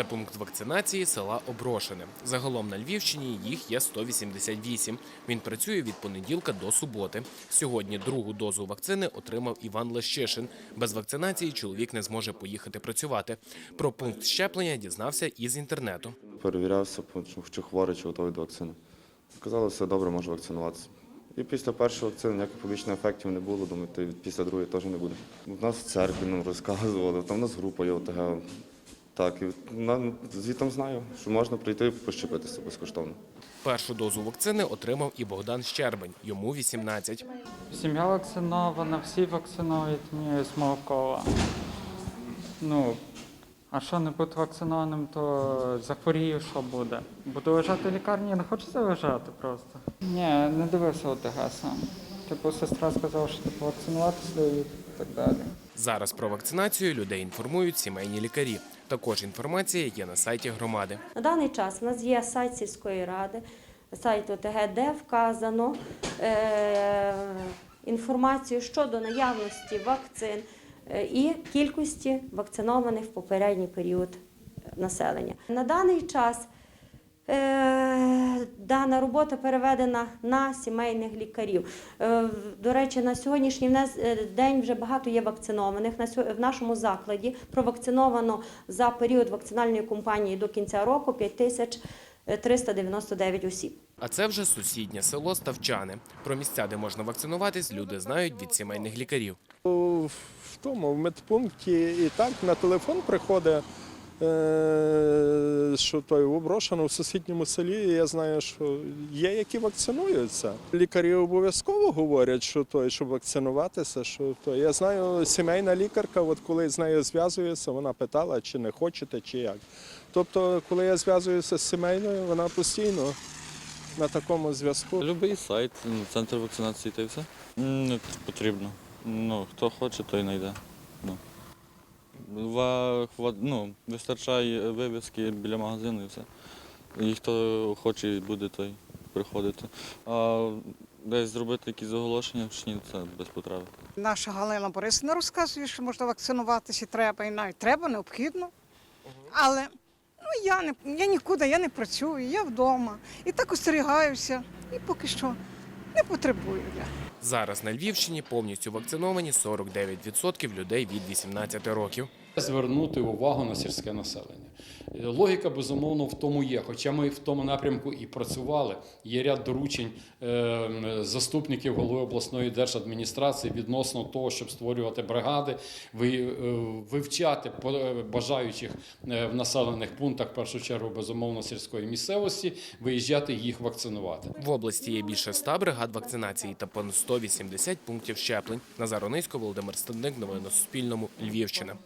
Це пункт вакцинації села Оброшене. Загалом на Львівщині їх є 188. Він працює від понеділка до суботи. Сьогодні другу дозу вакцини отримав Іван Лещишин. Без вакцинації чоловік не зможе поїхати працювати. Про пункт щеплення дізнався із інтернету. Перевірявся, чи хворий, чи готовий до вакцини. Сказали, все добре, можу вакцинуватися. І після першої вакцини ніяких побічних ефектів не було, думаю, то після другої теж не буде. У нас в церкві нам розказували, там у нас група є ОТГ. Так, і на- звітом знаю, що можна прийти і пощепитися безкоштовно. Першу дозу вакцини отримав і Богдан Щербань. Йому 18. Сім'я вакцинована, всі вакцинують мені з Молокова. Ну, а що не бути вакцинованим, то захворію, що буде. Буду лежати в лікарні, не хочеться лежати просто. Ні, не дивився ОТГ сам. Типу, сестра сказала, що типу, вакцинуватися і так далі. Зараз про вакцинацію людей інформують сімейні лікарі. Також інформація є на сайті громади. На даний час у нас є сайт сільської ради, сайт ОТГ, де вказано е, інформацію щодо наявності вакцин е, і кількості вакцинованих в попередній період населення. На даний час е, дана робота переведена на сімейних лікарів. Е, До речі, на сьогоднішній е, день вже багато є вакцинованих. В нашому закладі провакциновано за період вакцинальної кампанії до кінця року 5399 осіб. А це вже сусіднє село Ставчани. Про місця, де можна вакцинуватись, люди знають від сімейних лікарів. В тому в медпункті і так на телефон приходить, що той Оброшено в сусідньому селі. Я знаю, що є, які вакцинуються. Лікарі обов'язково говорять, що той, щоб вакцинуватися, що то. Я знаю, сімейна лікарка, от коли з нею зв'язуюся, вона питала, чи не хочете, чи як. Тобто, коли я зв'язуюся з сімейною, вона постійно на такому зв'язку. Любий сайт, центр вакцинації та й все. Не потрібно. Ну, хто хоче, той знайде. Ну. Ну, вистачає вивіски біля магазину і все. І хто хоче, буде той приходити. А десь зробити якісь оголошення, чи ні, це без потреби. Наша Галина Борисівна розказує, що можна вакцинуватися треба, і навіть треба, необхідно. Але ну, я, не, я нікуди, я не працюю, я вдома. І так остерігаюся. І поки що не потребую я. Зараз на Львівщині повністю вакциновані 49% людей від 18 років. Звернути увагу на сільське населення. Е, Логіка, безумовно, в тому є. Хоча ми в тому напрямку і працювали. Є ряд доручень е, заступників голови обласної держадміністрації відносно того, щоб створювати бригади, ви- е, вивчати бажаючих в населених пунктах, в першу чергу, безумовно, сільської місцевості, виїжджати їх вакцинувати. В області є більше 100 бригад вакцинації та понад 180 пунктів щеплень. Назар Онисько, Володимир Стадник. Новини на Суспільному. Львівщина.